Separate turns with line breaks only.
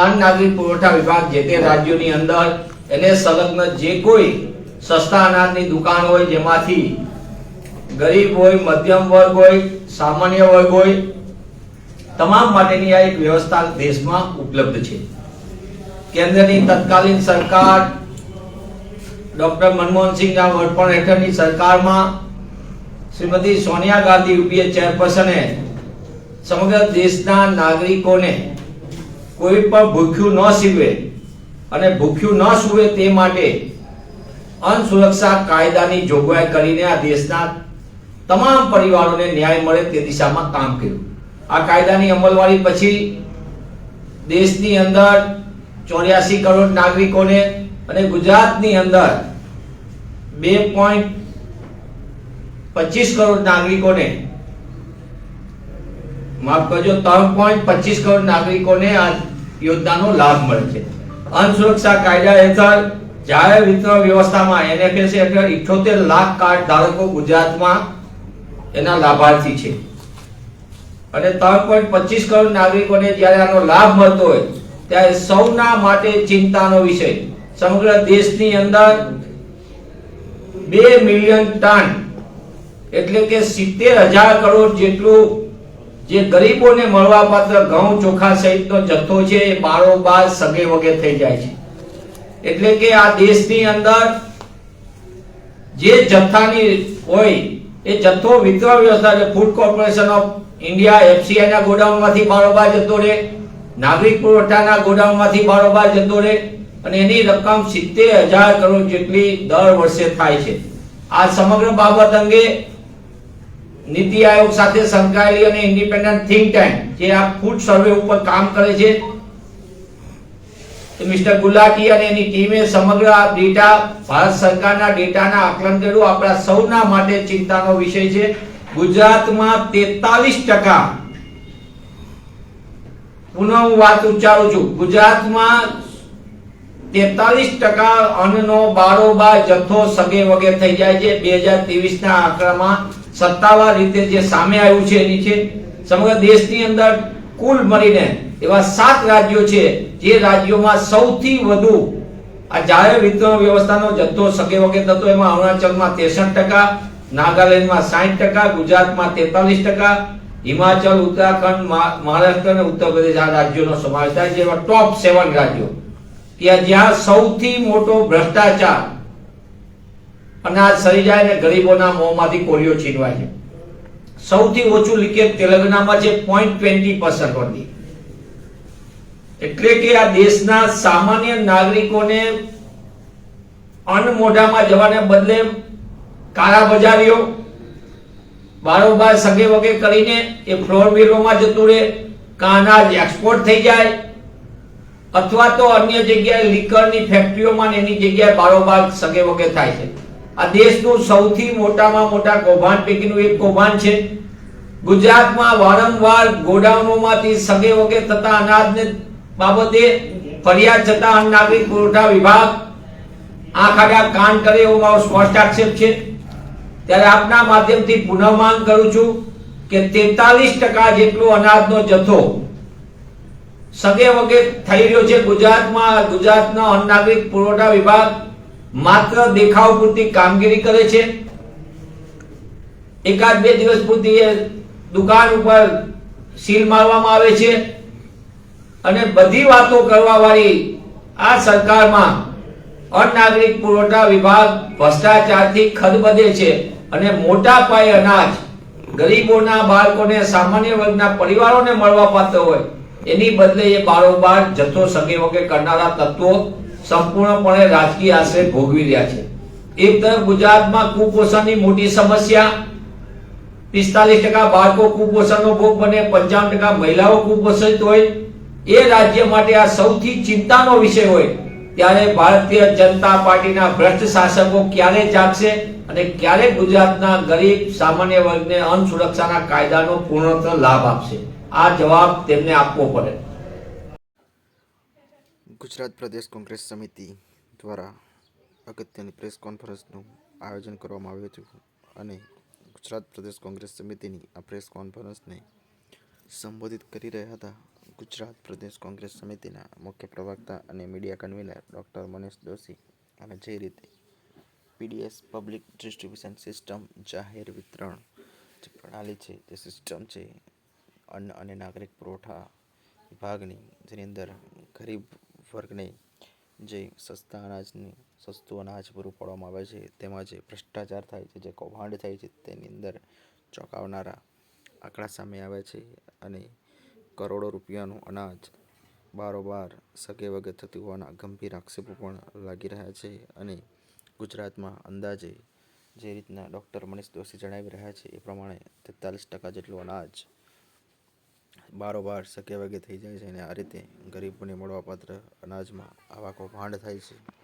અન્ન નાગરિક પુરવઠા વિભાગ જે તે રાજ્યોની અંદર એને સંલગ્ન જે કોઈ સસ્તા અનાજની દુકાન હોય જેમાંથી ગરીબ હોય, મધ્યમ વર્ગ હોય, સામાન્ય વર્ગ હોય, તમામ માટેની આ એક વ્યવસ્થા દેશમાં ઉપલબ્ધ છે. કેન્દ્રની તત્કાલીન સરકાર ડોક્ટર મનમોહનસિંહના વડપણ હેઠળની સરકારમાં શ્રીમતી સોનિયા ગાંધી યુપીએ ચેરપર્સને સમગ્ર દેશના નાગરિકોને કોઈ પણ ભૂખ્યું ન સીવે અને ભૂખ્યું ન સૂવે તે માટે અન્ન સુરક્ષા કાયદાની જોગવાઈ કરીને આ દેશના તમામ પરિવારોને ન્યાય મળે તે દિશામાં કામ કર્યું. આ કાયદાની અમલવારી પછી દેશની અંદર ચોર્યાસી કરોડ નાગરિકોને અને ગુજરાતની અંદર બે પોઈન્ટ પચીસ કરોડ નાગરિકોને માફ કરજો, ત્રણ પોઈન્ટ પચીસ કરોડ નાગરિકોને આ યોજનાનો લાભ મળે છે અન્ન સુરક્ષા કાયદા હેઠળ જાહેર વિતરણ વ્યવસ્થામાં એનએફએસ હેઠળ 78 લાખ કાર્ડ ધારકો ગુજરાતમાં એના લાભાર્થી છે. અને ત્રણ પોઈન્ટ પચીસ કરોડ નાગરિકોને જ્યારે આનો લાભ મળતો હોય, ત્યારે સૌના માટે ચિંતાનો વિષય. સમગ્ર દેશની અંદર બે મિલિયન ટન, એટલે કે સિત્તેર હજાર કરોડ જેટલું જે ગરીબોને મળવાપાત્ર ઘઉં ચોખા સહિતનો જથ્થો છે, એ બારોબાર સગે વગે થઈ જાય છે. એટલે કે આ દેશની અંદર જે જથ્થાની હોય, એ જથ્થો વિતરણ વ્યવસ્થા છે ફૂડ કોર્પોરેશન ઓફ ઇન્ડિયા એફસીઆઈના ગોડાઉનમાંથી બારોબાર જતો રહે, નાગરિક પુરવઠાના ગોડાઉનમાંથી બારોબાર જતો રહે, અને એની રકમ સિત્તેર હજાર કરોડ જેટલી દર વર્ષે થાય છે. આ સમગ્ર બાબત અંગે નીતિ આયોગ સાથે સંકળાયેલી અને ઇન્ડિપેન્ડન્ટ થિંક ટેન્ક જે આ ફૂડ સર્વે ઉપર કામ કરે છે. મિસ્ટર ગુલાટી અને એની ટીમે સમગ્ર ડેટા ભારત સરકારના ડેટાના આકલન કર્યું આપણા સૌના માટે ચિંતાનો વિષય છે. ગુજરાતમાં 43% ટકા. પુનઃ હું વાત ઉચ્ચારું છું. ગુજરાતમાં તેતાલીસ ટકા અન્નનો બારોબાર જથ્થો સગે વગે થઈ જાય છે. બે હજાર ત્રેવીસ ના આંકડામાં સત્તાવાર રીતે જે સામે આવ્યું છે એની છે. સમગ્ર દેશની અંદર કુલ મળીને એવા સાત રાજ્યો છે જે રાજ્યોમાં સૌથી વધુ આ જાહેર વિતરણ વ્યવસ્થાનો જથ્થો સગે વગે થતો એમાં અરુણાચલમાં ત્રેસઠ ટકા, નાગાલેન્ડમાં સાઠ ટકા, ગુજરાતમાં તેતાલીસ ટકા, હિમાચલ, ઉત્તરાખંડ મહારાષ્ટ્ર અને ઉત્તર પ્રદેશ આ રાજ્યોનો સમાવેશ થાય છે. એવા ટોપ સેવન રાજ્યો. કે જ્યાં સૌથી મોટો ભ્રષ્ટાચાર અનાજ સરી જાય ને ગરીબોના મોંમાંથી કોળીઓ છીનવાય છે સૌથી ઓછું લીકેજ તેલંગાનામાં છે પોઈન્ટ ટ્વેન્ટી પર્સન્ટ only. એટલે કે આ દેશના સામાન્ય નાગરિકોને અન્ન મોઢામાં જવાને બદલે કાળા બજારીઓ, બારોબાર સગે વગે કરીને એ ફ્લોર મિલોમાં જતું રહે કાં અનાજ એક્સપોર્ટ થઈ જાય અથવા તો અન્ય જગ્યાએ લીકરની ફેક્ટરીઓમાં એની જગ્યાએ બારોબાર સગે વગે થાય છે. આ દેશનું સૌથી મોટામાં મોટા કૌભાંડ પૈકીનું એક કૌભાંડ છે. ગુજરાતમાં વારંવાર ગોડાઉનોમાંથી સગે વગે થતા અનાજને બાબતે ફરિયાદ છતાં અન્ન નાગરિક પુરવઠા વિભાગ આંખ આગા કાન કરે એવો મારો સ્પષ્ટ આક્ષેપ છે. ત્યારે આપના માધ્યમથી પુનઃ માંગ કરું છું કે તેતાલીસ ટકા જેટલો અનાજનો જથ્થો સગે વગે થઈ રહ્યો છે ગુજરાતમાં. ગુજરાતનો અન્ન નાગરિક પુરવઠા વિભાગ માત્ર દેખાવ પૂરતી કામગીરી કરે છે. એકાદ બે દિવસ પૂરતી દુકાન ઉપર સીલ મારવામાં આવે છે. અને બધી વાતો કરવા વાળી આ સરકારમાં અન્ન નાગરિક પુરવઠા વિભાગ ભ્રષ્ટાચારથી ખદબદે છે. અને મોટા પાયે અનાજ ગરીબોના બાળકોને, સામાન્ય વર્ગના પરિવારોને મળવા પાત્ર હોય. એની બદલે એ બારોબાર જથ્થો સગે વગે કરનારા તત્વો સંપૂર્ણપણે રાજકીય આશ્રય ભોગવી રહ્યા છે. એક તરફ ગુજરાતમાં કુપોષણની મોટી સમસ્યા, પિસ્તાલીસ ટકા બાળકો કુપોષણનો ભોગ બને, પંચાવન ટકા મહિલાઓ કુપોષિત હોય, એ રાજ્ય માટે આ સૌથી ચિંતાનો વિષય હોય, ત્યારે ભારતીય જનતા પાર્ટીના ભ્રષ્ટ શાસકો ક્યારે જાગશે અને ક્યારે ગુજરાતના ગરીબ, સામાન્ય વર્ગને અન્ન સુરક્ષાના કાયદાનો પૂર્ણતઃ લાભ આપશે? આ જવાબ તેમને આપવો પડે.
ગુજરાત પ્રદેશ કોંગ્રેસ સમિતિ દ્વારા અગત્યની પ્રેસ કોન્ફરન્સનું આયોજન કરવામાં આવ્યું હતું અને ગુજરાત પ્રદેશ કોંગ્રેસ સમિતિની આ પ્રેસ કોન્ફરન્સને સંબોધિત કરી રહ્યા હતા. ગુજરાત પ્રદેશ કોંગ્રેસ સમિતિના મુખ્ય પ્રવક્તા અને media convener doctor Manish Doshi અને જે રીતે પીડીએસ પબ્લિક ડિસ્ટ્રીબ્યુશન સિસ્ટમ જાહેર વિતરણ જે પ્રણાલી છે, જે સિસ્ટમ છે અન્ન અને નાગરિક પુરવઠા વિભાગની, જેની અંદર ગરીબ વર્ગને જે સસ્તા અનાજની સસ્તું અનાજ પૂરું પાડવામાં આવે છે, તેમાં જે ભ્રષ્ટાચાર થાય છે, જે કૌભાંડ થાય છે, તેની અંદર ચોંકાવનારા આંકડા સામે આવે છે અને કરોડો રૂપિયાનું અનાજ બારોબાર સગે વગે થતું હોવાના ગંભીર આક્ષેપો પણ લાગી રહ્યા છે અને ગુજરાતમાં અંદાજે જે રીતના ડૉક્ટર મનીષ દોશી જણાવી રહ્યા છે, એ પ્રમાણે તેતાલીસ ટકા જેટલું અનાજ બારોબાર શક્ય વગે થઈ જાય છે અને આ રીતે ગરીબોને મળવાપાત્ર અનાજમાં આવા કૌભાંડ થાય છે.